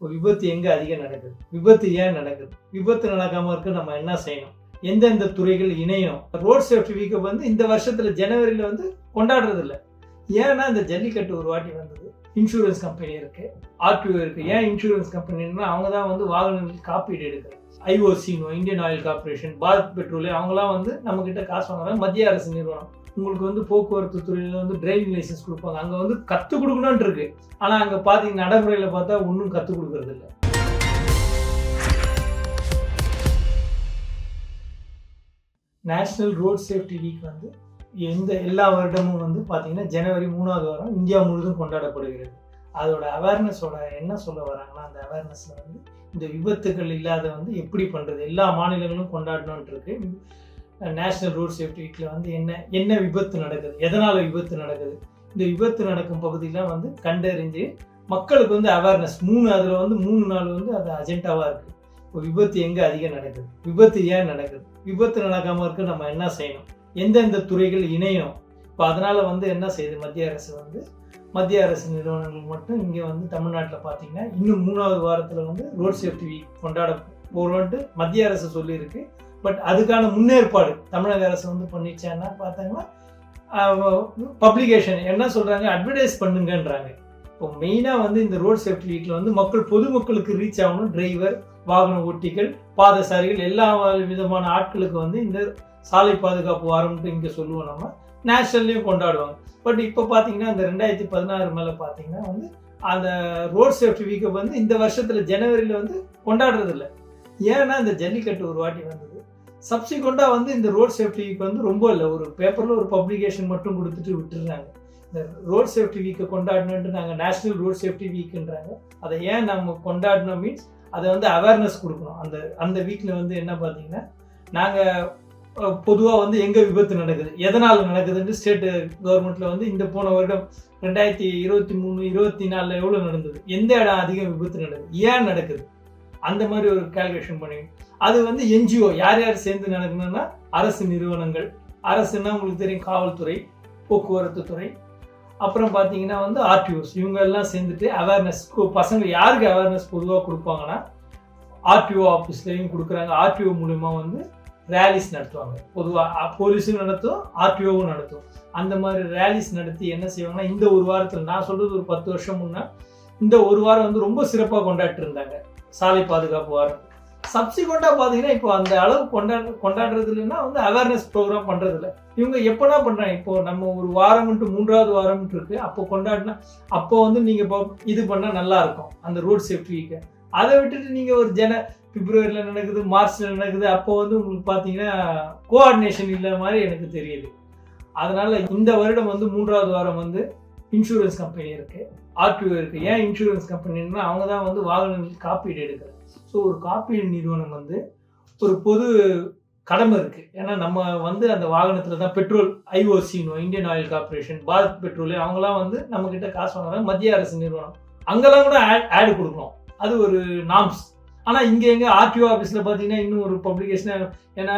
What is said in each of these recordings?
இப்போ விபத்து எங்கே அதிகம் நடக்குது? விபத்து ஏன் நடக்குது? விபத்து நடக்காமல் இருக்க நம்ம என்ன செய்யணும்? எந்தெந்த துறைகள் இணையணும்? ரோட் சேஃப்டி வீக்கை வந்து இந்த வருஷத்தில் ஜனவரியில் வந்து கொண்டாடுறது இல்லை ஏன்னா இந்த ஜல்லிக்கட்டு ஒரு வாட்டி வந்தது. இன்சூரன்ஸ் கம்பெனி இருக்கு. ஆர்டிஓ இருக்கு. ஏன் இன்சூரன்ஸ் கம்பெனின்னா அவங்க தான் வந்து வாகனங்களுக்கு காப்பீடு எடுக்கிறது. ஐஓசினோ Indian Oil Corporation Bharat Petroleum அவங்களாம் வந்து நம்மக்கிட்ட காசு வாங்குறாங்க. மத்திய அரசு நிறுவனம். உங்களுக்கு வந்து போக்குவரத்து துறையில் வந்து டிரைவிங் லைசன்ஸ் கொடுப்பாங்க. அங்கே வந்து கற்றுக் கொடுக்கணும்னு இருக்கு. ஆனால் அங்கே பார்த்தீங்க நடைமுறையில் பார்த்தா ஒன்றும் கற்றுக் கொடுக்கறது இல்லை. நேஷ்னல் ரோட் சேஃப்டி வீக் வந்து எந்த எல்லா வருடமும் வந்து பார்த்தீங்கன்னா ஜனவரி மூணாவது வாரம் இந்தியா முழுவதும் கொண்டாடப்படுகிறது. அதோட அவேர்னஸோட என்ன சொல்ல வராங்கன்னா அந்த அவேர்னஸில் வந்து இந்த விபத்துகள் இல்லாத வந்து எப்படி பண்ணுறது எல்லா மாநிலங்களும் கொண்டாடணுன்ட்டு இருக்கு. நேஷ்னல் ரோட் சேஃப்டி வீக்கில் வந்து என்ன என்ன விபத்து நடக்குது எதனால் விபத்து நடக்குது? இந்த விபத்து நடக்கும் பகுதியெலாம் வந்து கண்டறிஞ்சு மக்களுக்கு வந்து அவேர்னஸ் மூணு அதில் வந்து மூணு நாள் வந்து அது அஜெண்டாவாக இருக்குது இப்போ விபத்து எங்கே அதிகம் நடக்குது? விபத்து ஏன் நடக்குது? விபத்து நடக்காமல் இருக்க நம்ம என்ன செய்யணும்? எந்தெந்த துறைகள் இணையணும்? இப்போ அதனால் வந்து என்ன செய்யுது? மத்திய அரசு வந்து மத்திய அரசு நிறுவனங்கள் மட்டும் இங்கே வந்து தமிழ்நாட்டில் பார்த்தீங்கன்னா இன்னும் மூணாவது வாரத்தில் வந்து ரோட் சேஃப்டி வீக் கொண்டாட போகிறோன்ட்டு மத்திய அரசு சொல்லியிருக்கு. பட் அதுக்கான முன்னேற்பாடு தமிழக அரசு வந்து பண்ணிச்சான்னா பார்த்தாங்கன்னா பப்ளிகேஷன் என்ன சொல்கிறாங்க அட்வர்டைஸ் பண்ணுங்கன்றாங்க. இப்போ மெயினாக வந்து இந்த ரோட் சேஃப்டி வீக்கில் வந்து மக்கள் பொதுமக்களுக்கு ரீச் ஆகணும். டிரைவர் வாகன ஓட்டிகள் பாதசாரிகள் எல்லா விதமான ஆட்களுக்கு வந்து இந்த சாலை பாதுகாப்பு வாரம்ட்டு இங்கே சொல்லுவோம் நம்ம. நேஷனல்லையும் கொண்டாடுவாங்க. பட் இப்போ பார்த்தீங்கன்னா இந்த ரெண்டாயிரத்தி பதினாறு மேலே பார்த்தீங்கன்னா வந்து அந்த ரோட் சேஃப்டி வீக்கை வந்து இந்த வருஷத்தில் ஜனவரியில் வந்து கொண்டாடுறதில்ல. ஏன்னா இந்த ஜல்லிக்கட்டு ஒரு வாட்டி வந்தது. சப்சிக்வெண்ட்டாக வந்து இந்த ரோட் சேஃப்டி வீக் வந்து ரொம்ப இல்லை. ஒரு பேப்பரில் ஒரு பப்ளிகேஷன் மட்டும் கொடுத்துட்டு விட்டுடுறாங்க இந்த ரோட் சேஃப்டி வீக்கை கொண்டாடணுன்ட்டு நாங்கள் நேஷ்னல் ரோட் சேஃப்டி வீக்குன்றாங்க அதை ஏன் நம்ம கொண்டாடணும் மீன்ஸ் அதை வந்து அவேர்னஸ் கொடுக்கணும். அந்த அந்த வீக்கில் வந்து என்ன பார்த்தீங்கன்னா நாங்கள் பொதுவாக வந்து எங்கே விபத்து நடக்குது? எதனால் நடக்குதுன்ட்டு ஸ்டேட் கவர்மெண்ட்டில் வந்து இந்த போன வருடம் ரெண்டாயிரத்தி இருபத்தி மூணு இருபத்தி நாலில் எவ்வளோ நடந்தது? எந்த இடம் அதிகம் விபத்து நடக்குது? ஏன் நடக்குது? அந்த மாதிரி ஒரு கால்குலேஷன் பண்ணி அது வந்து என்ஜிஓ யார் யார் சேர்ந்து நடக்கணும்னா அரசு நிறுவனங்கள் அரசுன்னா உங்களுக்கு தெரியும் காவல்துறை போக்குவரத்து துறை அப்புறம் பார்த்தீங்கன்னா வந்து ஆர்டிஓஸ் இவங்க எல்லாம் சேர்ந்துட்டு அவேர்னஸ் பசங்க யாருக்கு அவேர்னஸ் பொதுவாக கொடுப்பாங்கன்னா ஆர்டிஓ ஆஃபீஸ்லேயும் கொடுக்குறாங்க. ஆர்டிஓ மூலிமா வந்து ரேலிஸ் நடத்துவாங்க. பொதுவாக போலீஸும் நடத்தும் ஆர்டிஓவும் நடத்தும். அந்த மாதிரி ரேலிஸ் நடத்தி என்ன செய்வாங்கன்னா இந்த ஒரு வாரத்தில் நான் சொல்கிறது ஒரு பத்து வருஷம் முன்னே இந்த ஒரு வாரம் வந்து ரொம்ப சிறப்பாக கொண்டாடிட்டு இருந்தாங்க. சாலை பாதுகாப்பு வாரம் சப்சிக்வெண்ட்டாக பார்த்தீங்கன்னா இப்போ அந்த அளவு கொண்டாடு கொண்டாடுறது இல்லைன்னா வந்து அவேர்னஸ் ப்ரோக்ராம் பண்ணுறது இல்லை இவங்க எப்போனா பண்ணுறாங்க இப்போ நம்ம ஒரு வாரம்ன்ட்டு மூன்றாவது வாரம்ன்ட்டு இருக்கு. அப்போ கொண்டாடினா அப்போ வந்து நீங்கள் இப்போ இது பண்ணால் நல்லா இருக்கும். அந்த ரோட் சேஃப்டி வீக்கை அதை விட்டுட்டு நீங்கள் ஒரு ஜன பிப்ரவரியில் நடக்குது மார்ச்சில் நடக்குது அப்போ வந்து உங்களுக்கு பார்த்தீங்கன்னா கோஆர்டினேஷன் இல்லை மாதிரி எனக்கு தெரியுது. அதனால இந்த வருடம் வந்து மூன்றாவது வாரம் வந்து இன்சூரன்ஸ் கம்பெனி இருக்குது ஆர்டிஓ இருக்குது ஏன் இன்சூரன்ஸ் கம்பெனின்னா அவங்க தான் வந்து வாகனங்களுக்கு காப்பீடு எடுக்கிறது. ஸோ ஒரு காப்பீடு நிறுவனம் வந்து ஒரு பொது கடமை இருக்குது ஏன்னா நம்ம வந்து அந்த வாகனத்தில் தான் petrol ஐஓசினோ Indian Oil Corporation Bharat petrol அவங்களாம் வந்து நம்மக்கிட்ட காசு வாங்குறாங்க. மத்திய அரசு நிறுவனம். அங்கெல்லாம் கூட ஆட் ஆடு கொடுக்கணும். அது ஒரு நாம்ஸ். ஆனால் இங்கே எங்கே ஆர்டிஓ ஆஃபீஸில் பார்த்தீங்கன்னா இன்னும் ஒரு பப்ளிகேஷன் ஏன்னா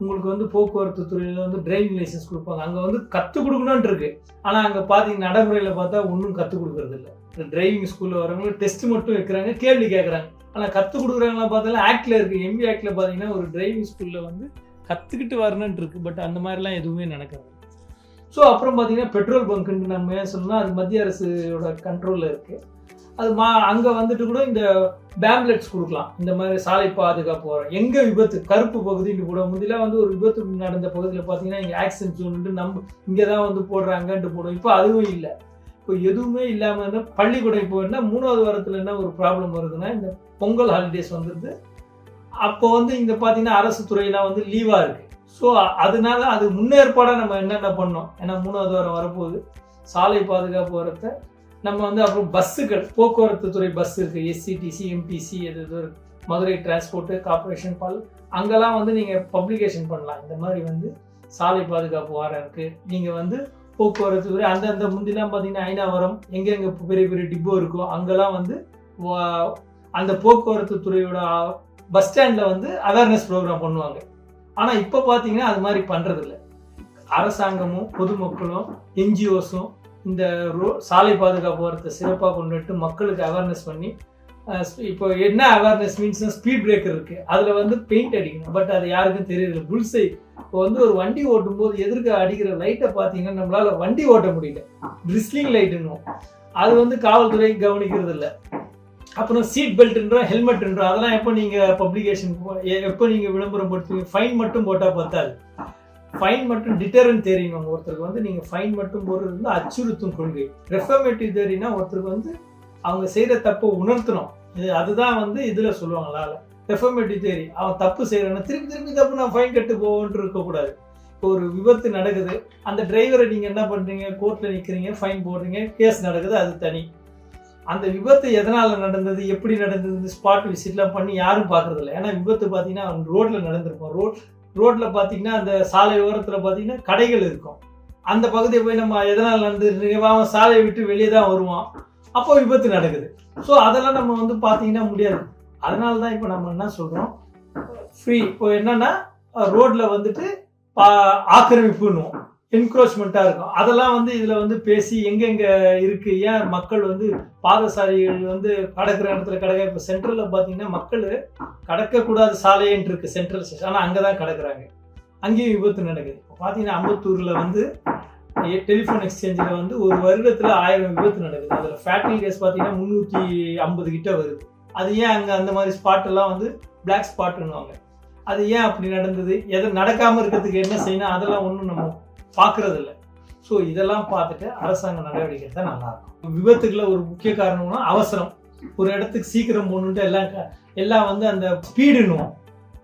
உங்களுக்கு வந்து போக்குவரத்து துறையில் வந்து டிரைவிங் லைசன்ஸ் கொடுப்பாங்க. அங்கே வந்து கற்றுக் கொடுக்கணுன்ட்டு இருக்கு. ஆனால் அங்கே பார்த்தீங்கன்னா நடைமுறையில் பார்த்தா ஒன்றும் கற்றுக் கொடுக்கறது இல்லை. டிரைவிங் ஸ்கூலில் வரவங்க டெஸ்ட் மட்டும் வைக்கிறாங்க கேள்வி கேட்குறாங்க ஆனால் கற்றுக் கொடுக்குறவங்களாம் பார்த்தாலும் ஆக்டில் இருக்குது எம்பி ஆக்டில் பார்த்தீங்கன்னா ஒரு டிரைவிங் ஸ்கூலில் வந்து கற்றுக்கிட்டு வரணுன்ட்டு இருக்கு. பட் அந்த மாதிரிலாம் எதுவுமே நடக்கிறது ஸோ அப்புறம் பார்த்தீங்கன்னா பெட்ரோல் பங்க்குன்னு நம்ம ஏன் சொல்லணும்னா அது மத்திய அரசோட கண்ட்ரோலில் இருக்குது அது மா அங்கே வந்துட்டு கூட இந்த பேம்லெட்ஸ் கொடுக்கலாம். இந்த மாதிரி சாலை பாதுகாப்பு வரும். எங்கே விபத்து? கருப்பு பகுதின்னு கூட முந்திலாம் வந்து ஒரு விபத்து நடந்த பகுதியில் பார்த்தீங்கன்னா இங்கே ஆக்சிடென்ட் ஜோன்ட்டு நம்ம இங்கே தான் வந்து போடுறாங்கன்ட்டு போடும் இப்போ அதுவும் இல்லை. இப்போ எதுவுமே இல்லாமல் இருந்தால் பள்ளிக்கூடம் இப்போ என்ன மூணாவது வாரத்தில் என்ன ஒரு ப்ராப்ளம் வருதுன்னா இந்த பொங்கல் ஹாலிடேஸ் வந்துடுது அப்போ வந்து இந்த பார்த்தீங்கன்னா அரசு துறையெல்லாம் வந்து லீவாக இருக்குது ஸோ அதனால அது முன்னேற்பாடாக நம்ம என்னென்ன பண்ணோம்? ஏன்னா மூணாவது வாரம் வரப்போகுது. சாலை பாதுகாப்பு வரத்தை நம்ம வந்து அப்புறம் பஸ்ஸுகள் போக்குவரத்து துறை பஸ் இருக்குது எஸ்சிடிசி எம்பிசி எது இது மதுரை டிரான்ஸ்போர்ட்டு கார்பரேஷன் பால். அங்கெல்லாம் வந்து நீங்கள் பப்ளிகேஷன் பண்ணலாம். இந்த மாதிரி வந்து சாலை பாதுகாப்பு வாரம் இருக்குது நீங்கள் வந்து போக்குவரத்து துறை அந்தந்த முந்திலாம் பார்த்தீங்கன்னா ஐநாவரம் எங்கெங்கே பெரிய பெரிய டிப்போ இருக்கோ அங்கெல்லாம் வந்து அந்த போக்குவரத்து துறையோட பஸ் ஸ்டாண்டில் வந்து அவேர்னஸ் ப்ரோக்ராம் பண்ணுவாங்க. ஆனால் இப்போ பார்த்தீங்கன்னா அது மாதிரி பண்ணுறதில்ல அரசாங்கமும் பொதுமக்களும் என்ஜிஓஸும் இந்த ரோ சாலை பாதுகாப்பு வாரத்தை சிறப்பாக கொண்டுட்டு மக்களுக்கு அவேர்னஸ் பண்ணி இப்போ என்ன அவேர்னஸ் மீன்ஸ்னா ஸ்பீட் பிரேக்கர் இருக்குது அதில் வந்து பெயிண்ட் அடிக்கணும். பட் அது யாருக்கும் தெரியல. புல்சை இப்போ வந்து ஒரு வண்டி ஓட்டும் போது எதிர்க்க அடிக்கிற லைட்டை பார்த்தீங்கன்னா நம்மளால வண்டி ஓட்ட முடியல. ட்ரிஸ்லிங் லைட்டுன்னு அது வந்து காவல்துறை கவனிக்கிறது இல்லை. அப்புறம் சீட் பெல்ட்ன்றோம் ஹெல்மெட்ன்றோம் அதெல்லாம் எப்போ நீங்கள் பப்ளிகேஷன் எப்போ நீங்கள் விளம்பரம் படுத்துவீங்க ஃபைன் மட்டும் போட்டால் பத்தாது. ஃபைன் மட்டும் டிட்டரன் தெரியணும் ஒருத்தருக்கு வந்து நீங்கள் ஃபைன் மட்டும் போடுறது வந்து அச்சுறுத்தும் கொள்கை. ரெஃபர்மேட்டிவ் தேரினா ஒருத்தருக்கு வந்து அவங்க செய்கிற தப்பை உணர்த்தணும். இது அதுதான் வந்து இதில் சொல்லுவாங்களால ரெஃபர்மேட்டிவ் தேரி அவன் தப்பு செய்கிறான்னா திருப்பி திருப்பி தப்பு நான் ஃபைன் கட்டு போவோன்ட்டு இருக்கக்கூடாது இப்போ ஒரு விபத்து நடக்குது அந்த டிரைவரை நீங்கள் என்ன பண்ணுறீங்க கோர்ட்டில் நிற்கிறீங்க ஃபைன் போடுறீங்க கேஸ் நடக்குது அது தனி. அந்த விபத்து எதனால் நடந்தது எப்படி நடந்தது ஸ்பாட் விசிட்லாம் பண்ணி யாரும் பார்க்குறதில்ல. ஏன்னா விபத்து பார்த்தீங்கன்னா அவன் ரோட்டில் நடந்திருப்பான். ரோட் ரோட்ல பார்த்தீங்கன்னா அந்த சாலை ஓரத்தில் பார்த்தீங்கன்னா கடைகள் இருக்கும். அந்த பகுதியை போய் நம்ம எதனால் நடந்து அவன் சாலையை விட்டு வெளியே தான் வருவான் அப்போ விபத்து நடக்குது. ஸோ அதெல்லாம் நம்ம வந்து பார்த்தீங்கன்னா முடியாது. அதனால தான் இப்போ நம்ம என்ன சொல்கிறோம் ஃப்ரீ இப்போ என்னன்னா ரோட்ல வந்துட்டு பா- ஆக்கிரமிப்புன்னுவோம். என்க்ரோச்மெண்ட்டாக இருக்கும். அதெல்லாம் வந்து இதில் வந்து பேசி எங்கெங்கே இருக்கு? ஏன் மக்கள் வந்து பாதசாரிகள் வந்து கடக்கிற இடத்துல கிடக்க? இப்போ சென்ட்ரலில் பார்த்தீங்கன்னா மக்கள் கடக்கக்கூடாத சாலைன்ட்டு இருக்கு சென்ட்ரல் ஸ்டேஷன் ஆனால் அங்கே தான் கிடக்குறாங்க. அங்கேயும் விபத்து நடக்குது. இப்போ பார்த்தீங்கன்னா அம்பத்தூரில் வந்து டெலிஃபோன் எக்ஸ்சேஞ்சில் வந்து ஒரு வருடத்தில் ஆயிரம் விபத்து நடக்குது. அதில் ஃபேட்டல் கேஸ் பார்த்தீங்கன்னா முந்நூற்றி ஐம்பது கிட்ட வருது. அது ஏன் அங்கே அந்த மாதிரி ஸ்பாட்டெல்லாம் வந்து பிளாக் ஸ்பாட்டுன்னுவாங்க அது ஏன் அப்படி நடந்தது? எதை நடக்காமல் இருக்கிறதுக்கு என்ன செய்யணும்? அதெல்லாம் ஒன்றும் நம்ம பார்க்கறது இல்லை ஸோ இதெல்லாம் பார்த்துட்டு அரசாங்கம் நடவடிக்கை எடுத்தால் நல்லா இருக்கும். விபத்துக்குள்ள ஒரு முக்கிய காரணம்னா அவசரம். ஒரு இடத்துக்கு சீக்கிரம் போகணுன்ட்டு எல்லாம் எல்லாம் வந்து அந்த ஸ்பீடுன்னுவோம்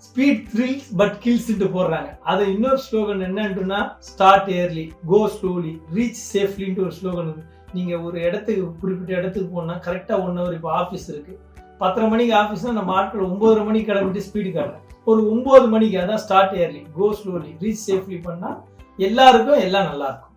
ஸ்பீட் த்ரில்ஸ் பட் கில்ஸ்ன்ட்டு போடுறாங்க. அது இன்னொரு slogan என்னன்ட்டுனா start early go slowly reach சேஃப்லின்ட்டு ஒரு ஸ்லோகன் இருக்கு. நீங்கள் ஒரு இடத்துக்கு குறிப்பிட்ட இடத்துக்கு போனால் கரெக்டாக ஒன் ஹவர் இப்போ ஆஃபீஸ் இருக்குது பத்தரை மணிக்கு ஆஃபீஸ்னால் நம்ம ஆட்கள் ஒம்பதரை மணிக்கு கிளம்பிட்டு ஸ்பீடு காட்டுறேன் ஒரு ஒம்பது மணிக்கு அதான் start early go slowly reach safely பண்ணால் எல்லாருக்கும் எல்லாம் நல்லா இருக்கும்.